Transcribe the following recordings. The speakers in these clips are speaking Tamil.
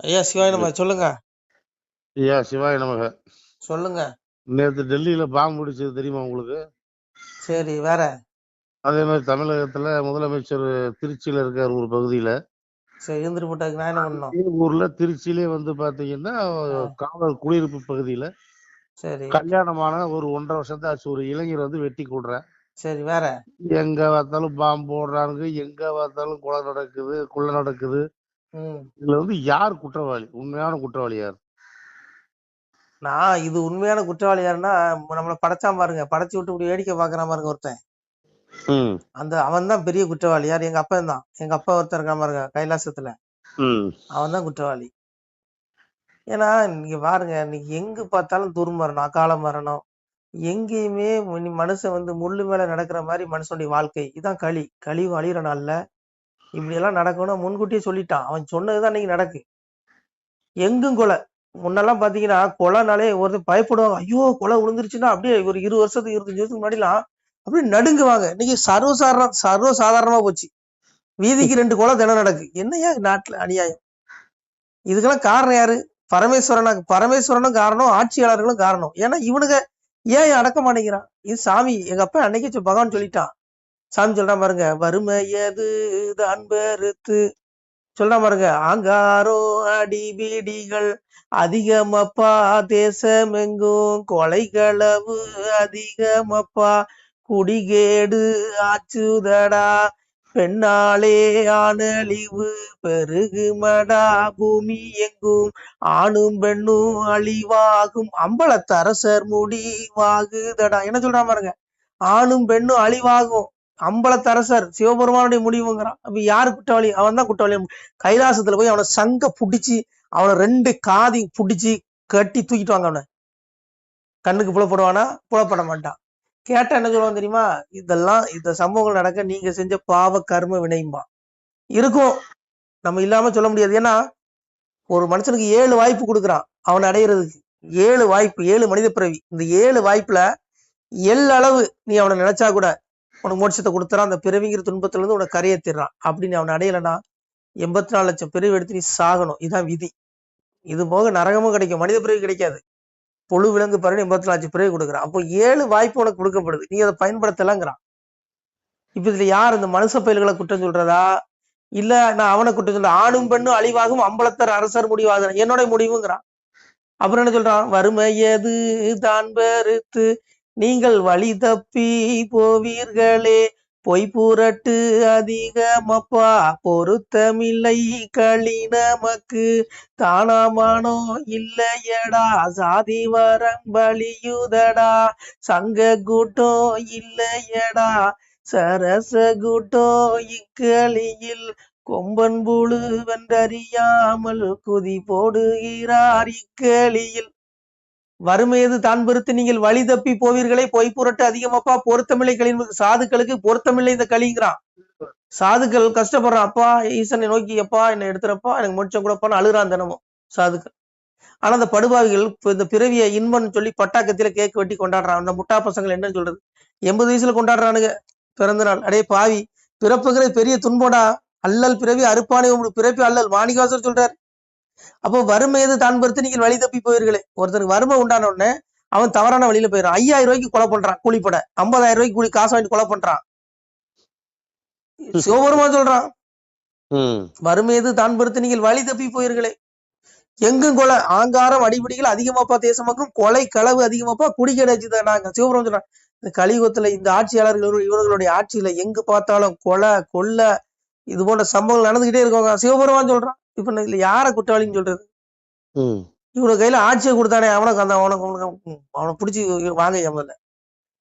ஐயா சிவாய் நம்ம சொல்லுங்க. ஐயா சிவாய நமக. சொல்லுங்க. நேற்று டெல்லியில பாம்பு பிடிச்சது தெரியுமா உங்களுக்கு? சரி வேற. அதே மாதிரி தமிழகத்துல முதலமைச்சர் திருச்சியில இருக்கார் ஒரு பகுதியில. சரி இருந்துட்டு போட்டாக்கு நான் என்ன பண்ணணும்? ஊர்ல திருச்சியிலே வந்து பாத்தீங்கன்னா காவல் குடியிருப்பு பகுதியில சரி. கல்யாணமான ஒரு ஒன்றரை வருஷத்தை ஆச்சு ஒரு இளைஞர் வந்து வெட்டி கூடுறேன் சரி வேற. எங்க பார்த்தாலும் பாம்பு போடுறாங்க எங்க பார்த்தாலும் கொலை நடக்குது கொள்ளை நடக்குது. ம். இதுல வந்து யார் குற்றவாளி? உண்மையான குற்றவாளி யார்? நான் இது உண்மையான குற்றவாளி யாருன்னா நம்மள படைச்சான் பாருங்க. படைச்சு விட்டு இப்படி வேடிக்கை பாக்குறான் பாருங்க ஒருத்தன். அந்த அவன் தான் பெரிய குற்றவாளி. யார்? எங்க அப்பா தான் எங்க அப்பா ஒருத்தன் இருக்கான் பாருங்க கைலாசத்துல. ம். அவன் தான் குற்றவாளி. ஏன்னா நீங்க பாருங்க நீங்க எங்க பார்த்தாலும் துர்மரணம் அகால மரணம் எங்கேயுமே மனி- மனுஷன் வந்து முள்ளு மேல நடக்கிற மாதிரி மனுஷனுடைய வாழ்க்கை. இதான் களி. கழிவு அழிகிற நாள்ல இப்படி எல்லாம் நடக்கணும் முன்கூட்டியே சொல்லிட்டான். அவன் சொன்னதுதான் இன்னைக்கு நடக்கு. எங்கும் கொலை. முன்னெல்லாம் பாத்தீங்கன்னா கொலைனாலே ஒருத்தர் பயப்படுவாங்க. ஐயோ கொலை விழுந்துருச்சுன்னா அப்படியே ஒரு இரு வருஷத்துக்கு இருபத்தஞ்சு வருஷத்துக்கு முன்னாடிலாம் அப்படியே நடுங்குவாங்க. இன்னைக்கு சர்வசாதாரண சர்வ சாதாரணமா போச்சு. வீதிக்கு ரெண்டு கொலை தினம் நடக்கு. என்னையா நாட்டுல அநியாயம்? இதுக்கெல்லாம் காரணம் யாரு? பரமேஸ்வரனா பரமேஸ்வரனும் காரணம் ஆட்சியாளர்களும் காரணம். ஏன்னா இவனுங்க ஏன் அடக்க மாட்டேங்கிறான்? இது சாமி எங்க அப்பா அன்னைக்கு பகவான் சொல்லிட்டான். சாமி சொல்றான் பாருங்க வறுமை எதுதான் பெருத்து சொல்றான் பாருங்க ஆங்காரோ அடிபீடிகள் அதிகமப்பா தேசமெங்கும் கொலைகளவு அதிகமப்பா குடிகேடு ஆச்சுதடா பெண்ணாலே ஆணழிவு பெருகுமடா பூமி எங்கும் ஆணும் பெண்ணும் அழிவாகும் அம்பலத்தரசர் முடிவாகுதடா. என்ன சொல்றான் பாருங்க ஆணும் பெண்ணும் அழிவாகும் அம்பலத்தரசர் சிவபெருமானுடைய முடிவுங்கிறான். அப்ப யாரு குற்றவாளி? அவன் தான் குற்றவாளி. கைலாசத்துல போய் அவனை சங்க புடிச்சு அவனை ரெண்டு காதி புடிச்சு கட்டி தூக்கிட்டு வாங்க அவனை. கண்ணுக்கு புலப்படுவானா புலப்பட மாட்டான். கேட்டா என்ன சொல்லுவான் தெரியுமா? இதெல்லாம் இந்த சம்பவங்கள் நடக்க நீங்க செஞ்ச பாவ கர்ம வினையும்பா. இருக்கும். நம்ம இல்லாம சொல்ல முடியாது. ஏன்னா ஒரு மனுஷனுக்கு ஏழு வாய்ப்பு கொடுக்குறான் அவன் அடையிறதுக்கு. ஏழு வாய்ப்பு ஏழு மனித பிறவி. இந்த ஏழு வாய்ப்புல எல்லளவு நீ அவனை நினைச்சா கூட உனக்கு மோட்சத்தை கொடுத்துறான் அந்த பிறவிங்கிற துன்பத்துல இருந்து உனக்கு கரையை அப்படி நீ அவனை அடையலைன்னா எண்பத்தி நாலு லட்சம் பிறவி எடுத்து நீ சாகணும். இதான் விதி. இது போக நரகமும் கிடைக்கும். மனித பிறவி கிடைக்காது. பொழு விலங்கு பிறகு எண்பத்தி நாலு லட்சம் பிறவி கொடுக்குறான். அப்போ ஏழு வாய்ப்பு உனக்கு கொடுக்கப்படுது. நீ அதை பயன்படுத்தலங்கிறான். இப்ப இதுல யார் இந்த மனுஷ பயல்களை குற்றம் சொல்றதா? இல்ல நான் அவனை குற்றம் சொல்றேன். ஆணும் பெண்ணும் அழிவாகும். அம்பலத்தர் அரசர் முடிவாகிறான் என்னோட முடிவுங்கிறான். அப்புறம் என்ன சொல்றான்? வறுமையது தான் பெருத்து நீங்கள் வழி தப்பி போவீர்களே. பொய் புரட்டு அதிகமப்பா. பொருத்தமில்லை களி நமக்கு. தானாமானோ இல்லையடா. சாதி வரம்பலியுதடா சங்க கூட்டம் இல்லையடா. சரச கூட்டம் இக்களியில். கொம்பன் புழு வென்றறியாமல் குதி போடுகிறார் இக்களியில். வறுமையது தான் பெருத்து நீங்கள் வழி தப்பி போவீர்களே. பொய் புரட்டு அதிகமாப்பா. பொருத்தமில்லை களின் சாதுக்களுக்கு பொருத்தமில்லை இந்த களிங்கிறான் சாதுக்கள் கஷ்டப்படுறான். அப்பா ஈசனை நோக்கி அப்பா என்னை எடுத்துறப்பா. எனக்கு முடிச்சம் கொடுப்பான்னு அழுகிறான் தினமும் சாதுக்கள். ஆனா அந்த படுபாவிகள் இந்த பிறவிய இன்பம்னு சொல்லி பட்டாக்கத்தில கேக் வெட்டி கொண்டாடுறான். அந்த முட்டா பசங்கள் என்னன்னு சொல்றது? எண்பது வயசுல கொண்டாடுறானுங்க. பிறந்த நாள். அடே பாவி. பிறப்புங்கிறது பெரிய துன்போடா அல்லல் பிறவி அறுப்பானை உங்களுக்கு பிறப்பி அல்லல். மாணிகாசர் சொல்றாரு அப்போ வறுமையது தான் பொறுத்து நீங்கள் வழி தப்பி போயிருங்களே ஒருத்தனுக்கு வறுமை உண்டான உடனே அவன் தவறான வழியில போயிடும் ஐயாயிரம் ரூபாய்க்கு கொலை பண்றான் கூலிப்பட ஐம்பதாயிரம் ரூபாய்க்கு கூலி காசு வாங்கிட்டு கொலை பண்றான். சிவபெருமான் சொல்றான் வறுமையது தான் பொறுத்து நீங்கள் வழி தப்பி போயிருங்களே எங்கும் கொலை ஆங்காரம் அடிப்படைகள் அதிகமாப்பா தேசமாக்கும் கொலை களவு அதிகமாப்பா குடிக்கடை நாங்க. சிவபுரம் சொல்றான் இந்த கலியுகத்துல இந்த ஆட்சியாளர்கள் இவர்களுடைய ஆட்சியில எங்கு பார்த்தாலும் கொலை கொள்ளை இது போன்ற சம்பவங்கள் நடந்துகிட்டே இருக்காங்க சிவபெருமான் சொல்றான் இப்ப இதுல யார குற்றவாளின்னு சொல்றது? இவனுக்கு கையில ஆட்சியை கொடுத்தானே அவனுக்கு அந்த அவனுக்கு அவனுக்கு அவனை பிடிச்சி வாங்க முதல்ல.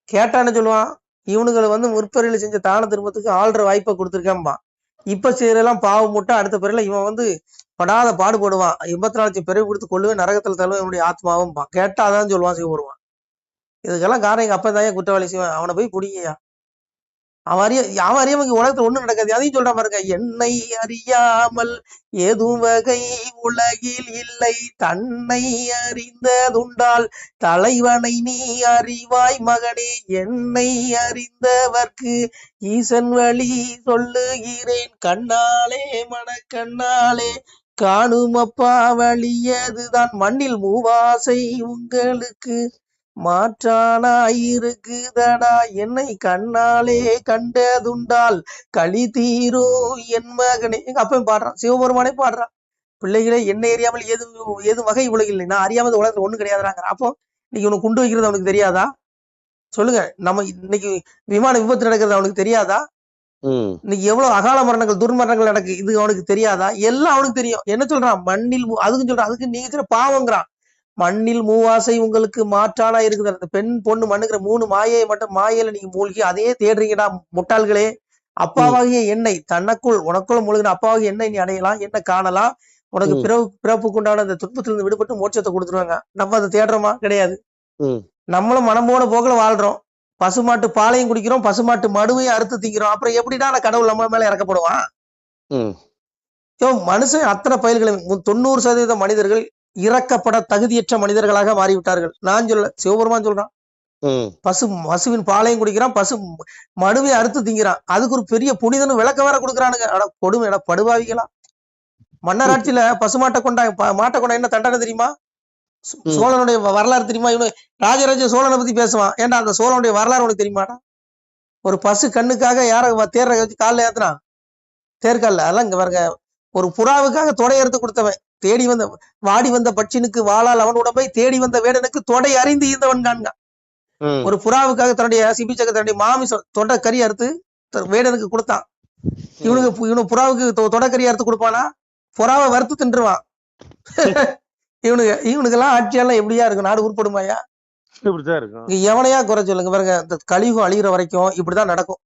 கேட்டான்னு சொல்லுவான் இவனுங்களை வந்து முற்பிறையில செஞ்ச தான திரும்பத்துக்கு ஆள்ற வாய்ப்பை கொடுத்துருக்கேன்பா. இப்ப செய்யறதெல்லாம் பாவம் முட்டை அடுத்த பிறையில இவன் வந்து படாத பாடுபடுவான். எண்பத்தி நாலு லட்சம் பிறகு கொடுத்து கொள்ளுவேன் நரகத்துல தழுவ என்னுடைய ஆத்மாவும் கேட்டாதான் சொல்லுவான் சிவபெருமான். இதுக்கெல்லாம் காரணம் எங்க அப்பா தான் குற்றவாளி சிவன். அவனை போய் பிடிங்கயா அவன் அறிய அவன் உலகத்துல ஒண்ணும் நடக்காது. அதையும் சொல்றான் பாருங்க என்னை அறியாமல் எது வகை உலகில் இல்லை. தன்னை அறிந்ததுண்டால் தலைவனை நீ அறிவாய் மகனே. என்னை அறிந்தவர்க்கு ஈசன் வழி சொல்லுகிறேன். கண்ணாலே மனக்கண்ணாலே காணுமப்பா. வழியதுதான். மண்ணில் மூவாசை உங்களுக்கு மாற்றானாயிருக்குதடா. என்னை கண்ணாலே கண்டதுண்டால் களி தீரோ என் மகனே. எங்க அப்பன் பாடுறான். சிவபெருமானே பாடுறான். பிள்ளைகளே என்னை அறியாமல் ஏது ஏது வகை உலகில் இல்லை. நான் அறியாமல் உலகத்துல ஒண்ணும் கிடையாதுறாங்க அப்போ இன்னைக்கு உனக்கு குண்டு வைக்கிறது அவனுக்கு தெரியாதா? சொல்லுங்க. நம்ம இன்னைக்கு விமான விபத்து நடக்கிறது அவனுக்கு தெரியாதா? இன்னைக்கு எவ்வளவு அகால மரணங்கள் துர்மரணங்கள் நடக்கு இது அவனுக்கு தெரியாதா? எல்லாம் அவனுக்கு தெரியும். என்ன சொல்றான்? மண்ணில் அதுக்கும் சொல்றான். அதுக்கு நீங்க சொல்ற பாவங்கிறான். மண்ணில் மூவாசை உங்களுக்கு மாற்றானா இருக்குது. அந்த பெண் பொண்ணு மண்ணுங்கிற மூணு மாயையை மட்டும் மாயையில நீங்க மூழ்கி அதையே தேடுறீங்கடா முட்டாள்களே. அப்பாவாகிய என்னை தனக்குள் உனக்குள் மூழ்கின அப்பாவாகிய என்னை நீ அடையலாம் என்ன காணலாம்? உனக்கு. பிறப்பு பிறப்புக்குண்டான அந்த துன்பத்திலிருந்து விடுபட்டு மோட்சத்தை கொடுத்துருவாங்க. நம்ம அதை தேடுறோமா? கிடையாது. நம்மளும் மனம் போன போக்குல வாழ்றோம். பசுமாட்டு பாலையும் குடிக்கிறோம் பசுமாட்டு மடுவையும் அறுத்து திங்கிறோம். அப்புறம் எப்படிடா நான் கடவுள் நம்ம மேல இறக்கப்படுவான் மனுஷன் அத்தனை பயிர்களை மு- தொண்ணூறு சதவீத மனிதர்கள் இறக்கப்பட தகுதியற்ற மனிதர்களாக மாறிவிட்டார்கள். நான் சொல்ல சிவபெருமான் சொல்றான். பசு பசுவின் பாலையும் குடிக்கிறான் பசு மடுவை அறுத்து திங்கிறான். அதுக்கு ஒரு பெரிய புனிதனு விளக்க வேற கொடுக்குறானுங்க. அட கொடுமை எட படுபாவிகளா? மன்னராட்சியில பசுமாட்டை கொண்டா மாட்டை கொண்டா என்ன தண்டனை தெரியுமா. சோழனுடைய வரலாறு தெரியுமா? இவனு ராஜராஜ சோழனை பத்தி பேசுவான். ஏன்டா அந்த சோழனுடைய வரலாறு உனக்கு தெரியுமாடா? ஒரு பசு கண்ணுக்காக யார தேர வச்சு காலில் ஏத்துனான் தேர்கால்ல அதெல்லாம் இங்க பாருங்க. ஒரு புறாவுக்காக தொடை எடுத்து கொடுத்தவன். தேடி வந்த வாடி வந்த பட்சினுக்கு வாளால் அவன் உடம்பை தேடி வந்த வேடனுக்கு தொடை அறிந்து ஈந்தவன் காண்க. ம். ஒரு புறாவுக்காக தன்னுடைய சிபிச்சக்க தன்னுடைய மாமிசம் தொண்டை கறி அறுத்து வேடனுக்கு கொடுத்தான். இவனுக்கு இவனு புறாவுக்கு தொடை கறி அறுத்து கொடுப்பானா? புறாவை வறுத்து தின்றுவான். இவனுக்கு இவனுக்கெல்லாம் ஆட்சியெல்லாம் எப்படியா இருக்கும்? நாடு உருப்படுமாயா எவனையா குறை சொல்லுங்க பாருங்க. இந்த கலியுகம் அழிகிற வரைக்கும் இப்படிதான் நடக்கும்.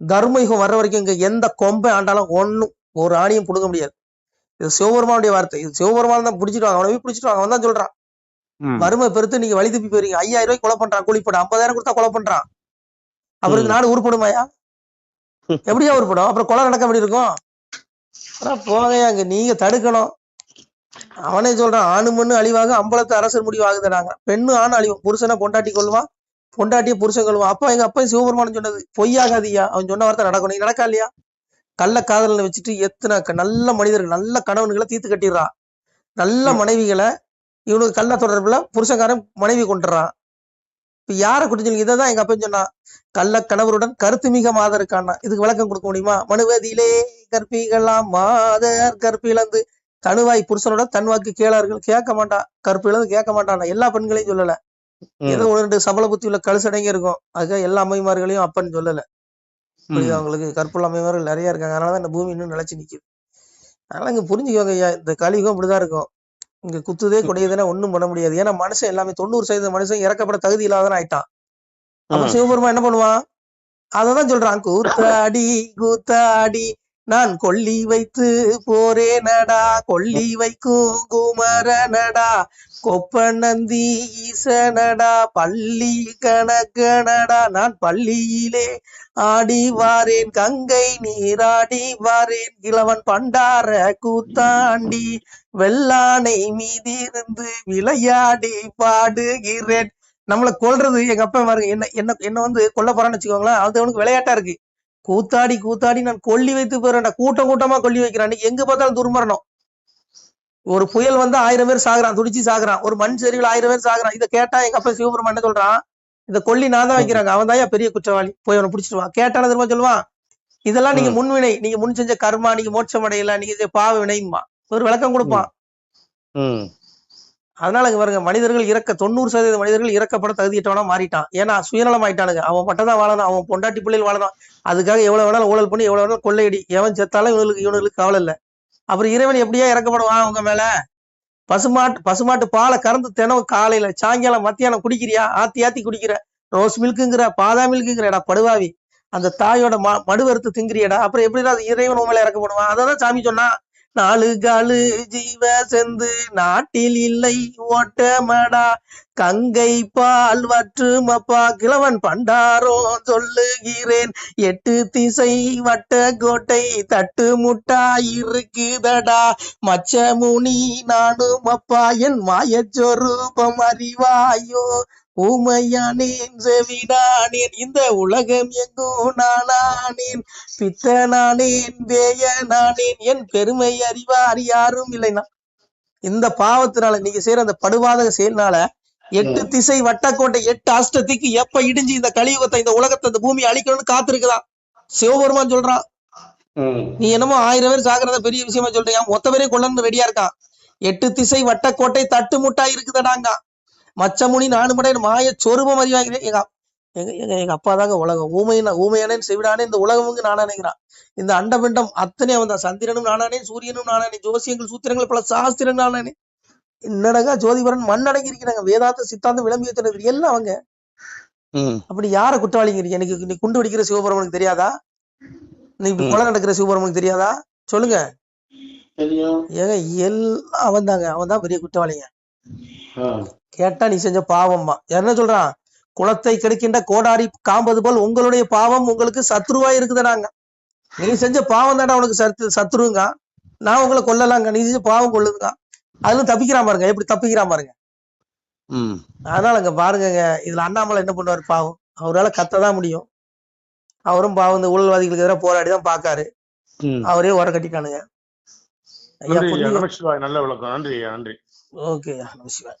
தர்மயுகம் வர்ற வரைக்கும் இங்க எந்த கொம்பை ஆண்டாலும் ஒண்ணும் ஒரு ஆணியும் புடுங்க முடியாது. இது சிவபெருமானுடைய வார்த்தை. இது சிவபெருமான் தான் பிடிச்சிட்டு அவனை போய் பிடிச்சிட்டு அவன் தான் சொல்றான். வறுமை பெருத்து நீங்க வழி தப்பி போயிருங்க ஐயாயிரம் ரூபாய்க்கு கொலை பண்றான். கூலிப்பட ஐம்பதாயிரம் கொடுத்தா கொலை பண்றான். அவருக்கு நாடு உருப்படுமாயா எப்படியா உருப்படும்? அப்புறம் கொலை நடக்க எப்படி இருக்கும்? ஆனா போகையா அங்க நீங்க தடுக்கணும். அவனே சொல்றான் ஆணு மண்ணு அழிவாக அம்பலத்து அரசர் முடிவு ஆகுதுறாங்க பெண்ணு ஆண் அழிவும். புருஷனை பொண்டாட்டி கொள்வான் பொண்டாட்டிய புருஷன் கொள்வான் அப்பா எங்க அப்பா சிவபெருமான் சொன்னது பொய்யாகாதியா அவன் சொன்ன வார்த்தை நடக்கணும் நடக்கா இல்லையா? கள்ள காதலில் வச்சுட்டு எத்தனை நல்ல மனிதர்கள் நல்ல கணவன்களை தீர்த்து கட்டிடுறான். நல்ல மனைவிகளை இவனுக்கு கள்ள தொடர்புல புருஷன்காரன் மனைவி கொண்டுறான். இப்ப யாரை குடிச்சு இதை தான் எங்க அப்பா சொன்னான். கள்ள கணவருடன் கருத்து மிக மாதருக்கான இதுக்கு விளக்கம் கொடுக்க முடியுமா? மனுவதிலே கற்பிகளாம் மாதர் கற்பிழந்து தனுவாய் புருஷனோட தன் வாக்கு கேளார்கள். கேட்க மாட்டா கற்பிழந்து கேட்க மாட்டான் எல்லா பெண்களையும் சொல்லல. ஏதோ ஒரு ரெண்டு சபல புத்தி உள்ள கழுசடங்கி இருக்கும். அதுக்காக எல்லா அம்மைமார்களையும் அப்பன்னு சொல்லல. புரியுதா உங்களுக்கு? கற்புள்ள அம்மைமார்கள் நிறைய இருக்காங்க. அதனாலதான் இந்த பூமி இன்னும் நிலைச்சு நிக்குது. அதனால இங்க புரிஞ்சுக்கோங்க ஐயா இந்த கலியுகம் இப்படிதான் இருக்கும். இங்க குத்துதே கொடையதுன்னா ஒண்ணும் பண்ண முடியாது. ஏன்னா மனுஷன் எல்லாமே தொண்ணூறு சதவீத மனுஷன் இறக்கப்பட தகுதி இல்லாதவன் ஆயிட்டான். அப்ப ம். சிவபெருமான் என்ன பண்ணுவான்? அததான் சொல்றான். கூத்தாடி கூத்தாடி நான் கொல்லி வைத்து போரேனடா கொல்லி வைக்கும் குமரனடா கொப்பநந்தி ஈசனடா பள்ளி கணக்கனடா நான் பள்ளியிலே ஆடி வாரேன் கங்கை நீராடி வாரேன் கிழவன் பண்டார கூத்தாண்டி வெள்ளானை மீதிருந்து விளையாடி பாடுகிறேன். நம்மளை கொல்றது எங்க அப்பா பாருங்க என்ன என்ன என்ன வந்து கொல்ல போறான்னு வச்சுக்கோங்களேன் அது அவனுக்கு விளையாட்டா இருக்கு. கூத்தாடி கூத்தாடி நான் கொல்லி வைத்து போறேன்டா. கூட்டம் கூட்டமா கொல்லி வைக்கிறான். எங்க பார்த்தாலும் துர்மரணம். ஒரு புயல் வந்து ஆயிரம் பேர் சாகுறான் துடிச்சு சாகுறான். ஒரு மண் சரிவில் ஆயிரம் பேர் சாகுறான். இதை கேட்டா எங்க அப்பா சிவபெருமான் என்ன சொல்றான்? இத கொல்லி நான் தான் வைக்கிறாங்க. அவன் தான் பெரிய குற்றவாளி. போய் அவனை பிடிச்சிட்டு வா. கேட்டான திரும்ப சொல்லுவான்? இதெல்லாம் நீங்க. முன்வினை. நீங்க முன் செஞ்ச கர்மா நீங்க மோட்சம் அடையல நீங்க பாவ வினையுமா ஒரு விளக்கம் கொடுப்பான். அதனால இங்க பாருங்க மனிதர்கள் இறக்க தொண்ணூறு சதவீத மனிதர்கள் இறக்கப்பட தகுதியிட்டவனா மாறிட்டான். ஏன்னா சுயநலம் ஆயிட்டானுங்க அவன் மட்டும் தான் வாழணும். அவன் பொண்டாட்டி பிள்ளைகள் வாழணும். அதுக்காக எவ்வளவு வேணாலும் ஊழல் பண்ணி எவ்வளவு வேணாலும் கொள்ளையடி. எவன் செத்தாலும் இவனுக்கு இவனுக்கு கவலை இல்ல. அப்புறம் இறைவன் எப்படியா இறக்கப்படுவான் அவங்க மேல? பசுமாட்டு பசுமாட்டு பாலை கறந்து தினம் காலையில சாயங்காலம் மத்தியானம் குடிக்கிறியா? ஆத்தி ஆத்தி குடிக்கிற. ரோஸ் மில்க்குங்கிற பாதா மில்க்குங்கிறடா படுவாவி. அந்த தாயோட ம மடுவறுத்து திங்கிறியடா அப்புறம் எப்படிடா அது இறைவன் உன் மேல இறக்கப்படுவான்? அதான் சாமி சொன்னா நாலு காலு ஜீவ செந்து நாட்டில் இல்லை ஓட்டமடா. கங்கை பால் வற்றுமப்பா. கிழவன் பண்டாரோ சொல்லுகிறேன் எட்டு திசை வட்ட கோட்டை தட்டு முட்டா இருக்குதடா. மச்சமுனி நானும் அப்பா என் மாயச்சொரூபம் அறிவாயோ. ஊமையானேன் செவிடானேன் இந்த உலகம் எங்கோ நானானேன் பித்தனானேன் வேயனானேன் என் பெருமை அறிவார் யாரும் இல்லைனா இந்த பாவத்தினால நீங்க செய்யற அந்த படுவாதக செயல்னால எட்டு திசை வட்டக்கோட்டை எட்டு அஷ்டத்திக்கு எப்ப இடிஞ்சு இந்த கலியுகத்தை இந்த உலகத்தை இந்த பூமி அழிக்கணும்னு காத்திருக்குதான் சிவபெருமான் சொல்றான். நீ என்னமோ ஆயிரம் பேர் சாகிறத பெரிய விஷயமா சொல்றியா? மொத்த பேரையும் கொள்ளன்னு ரெடியா இருக்கான். எட்டு திசை வட்டக்கோட்டை தட்டு முட்டா இருக்குதடாங்க மச்சமுனி நானு மடை மாய சொருபம் அறிவாங்கிறேன் எங்க எங்க எங்க எங்க அப்பா தாங்க உலகம். ஊமையான ஊமையானேன் செவிடானே இந்த உலகமுங்க நானானேங்கிறான் இந்த அண்டபிண்டம் அத்தனை அவன் தான். சந்திரனும் நானானே சூரியனும் நானானே ஜோசியங்கள் சூத்திரங்கள் பல சாஸ்திரம் நானானே. என்னடங்க ஜோதிபரன் மண்ணடங்கி இருக்கிறாங்க. வேதாந்த சித்தாந்தம் விளம்பியத்தினர் எல்லாம் அவங்க. ம். அப்படி யார குற்றவாளிங்கிறீங்க எனக்கு நீ குண்டு வெடிக்கிற சிவபெருமனுக்கு தெரியாதா? நீ இப்படி கொலை நடக்கிற சிவபெருமனுக்கு தெரியாதா? சொல்லுங்க. தெரியும். ஏங்க எல்லாம் அவன் தாங்க அவன் தான் பெரிய குற்றவாளிங்க. ஆ. கேட்டா நீ செஞ்ச பாவம்மா. என்ன சொல்றான்? குளத்தை கெடுக்கின்ற கோடாரி காம்பது போல் உங்களுடைய பாவம் உங்களுக்கு சத்ருவா இருக்குதுடாங்க நீ செஞ்ச பாவம் தானே உனக்கு சத்து சத்ருங்க. நான் உங்களை கொல்லலாங்க. நீ செஞ்ச பாவம் கொள்ளுங்க அதுல தப்பிக்கிறான் பாருங்க. எப்படி தப்பிக்கிறான் பாருங்க. ம். அதனால இங்க பாருங்கங்க. இதுல அண்ணாமலை என்ன பண்ணுவாரு? பாவம். அவரால கத்ததான் முடியும். அவரும் பாவம். இந்த ஊழல்வாதிகளுக்கு எதிராக போராடி தான் பாக்காரு. ம். அவரே உர நமச்சிவாய் நல்ல விளக்கம். நன்றி நன்றி. ஓகே நமசிவாய்